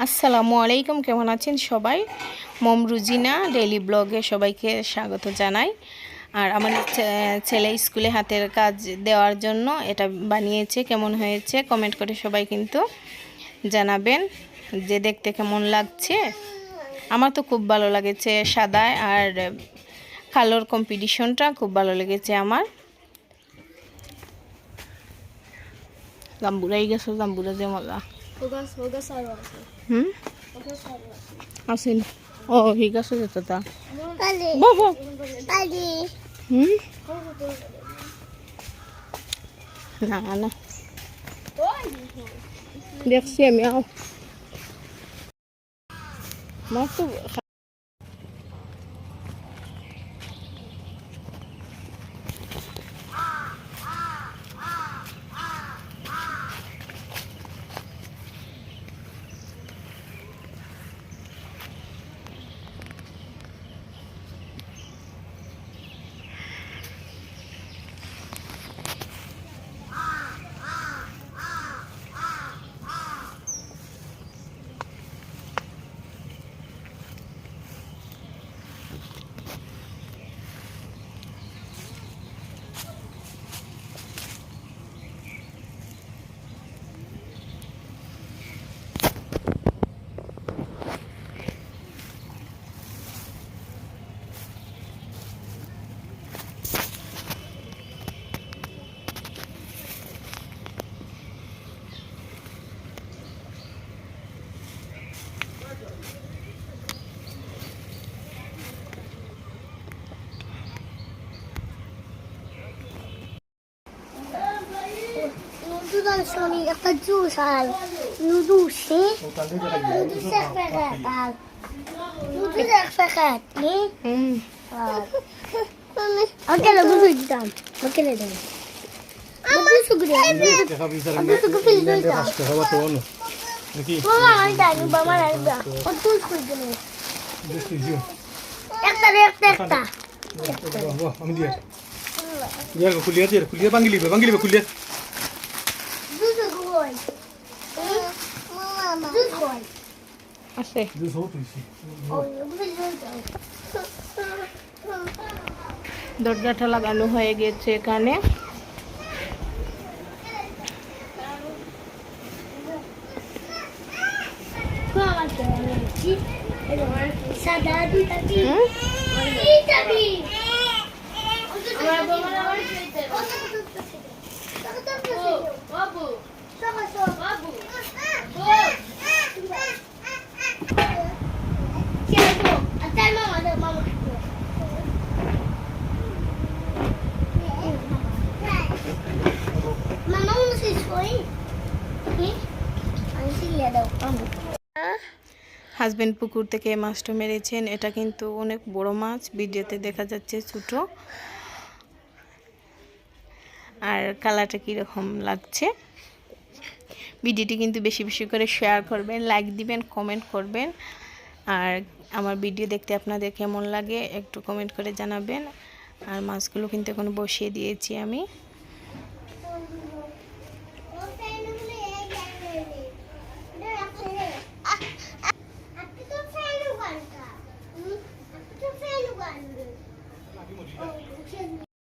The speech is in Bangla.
আসসালামু আলাইকুম, কেমন আছেন সবাই? মম রুজিনা ডেলি ব্লগে সবাইকে স্বাগত জানাই। আর আমার ছেলে স্কুলে হাতের কাজ দেওয়ার জন্য এটা বানিয়েছে, কেমন হয়েছে কমেন্ট করে সবাই কিন্তু জানাবেন। যে দেখতে কেমন লাগছে। আমার তো খুব ভালো লাগেছে সাদায় আর কালোর কম্পিটিশনটা খুব ভালো লেগেছে আমার। জাম্বুরাই গেছো, জাম্বুরা যে মজা. হুম Hugas sarwa. আসেন ও ঠিক আছে যেত তা Kali. বাবা Kali. হুম না না দেখছি আমি আও আমার তো Nududan soni একটা জুস আর নুডুসে নুডুস এক প্যাকেট আর নুডুস এক প্যাকেট নে হুম ওকে লাগু দিতাম ওকে লে দেন আমার সুগুরে আমার সুগুরে দিতাম মামা আমি জানি বাবা রাইবা ও তুই কই দিলে একটা রে একটা একটা আমি দিয়ে দিয়া খুলিয়া দিয়ে খুলিয়া ভাঙি লিবে ভাঙি লিবে খুলিয়া জুস কই মামা জুস কই আছে দরজাটা লাগানো হয়ে গেছে এখানে। বাবু। হাজবেন্ড পুকুর থেকে মাছটা মেরেছেন। এটা কিন্তু অনেক বড় মাছ, ভিডিওতে দেখা যাচ্ছে ছোটো। আর কালারটা কীরকম লাগছে? ভিডিওটি কিন্তু বেশি বেশি করে শেয়ার করবেন লাইক দিবেন কমেন্ট করবেন। আর আমার ভিডিও দেখতে আপনাদের কেমন লাগে একটু কমেন্ট করে জানাবেন। আর মাছগুলো কিন্তু এখন বসিয়ে দিয়েছি আমি।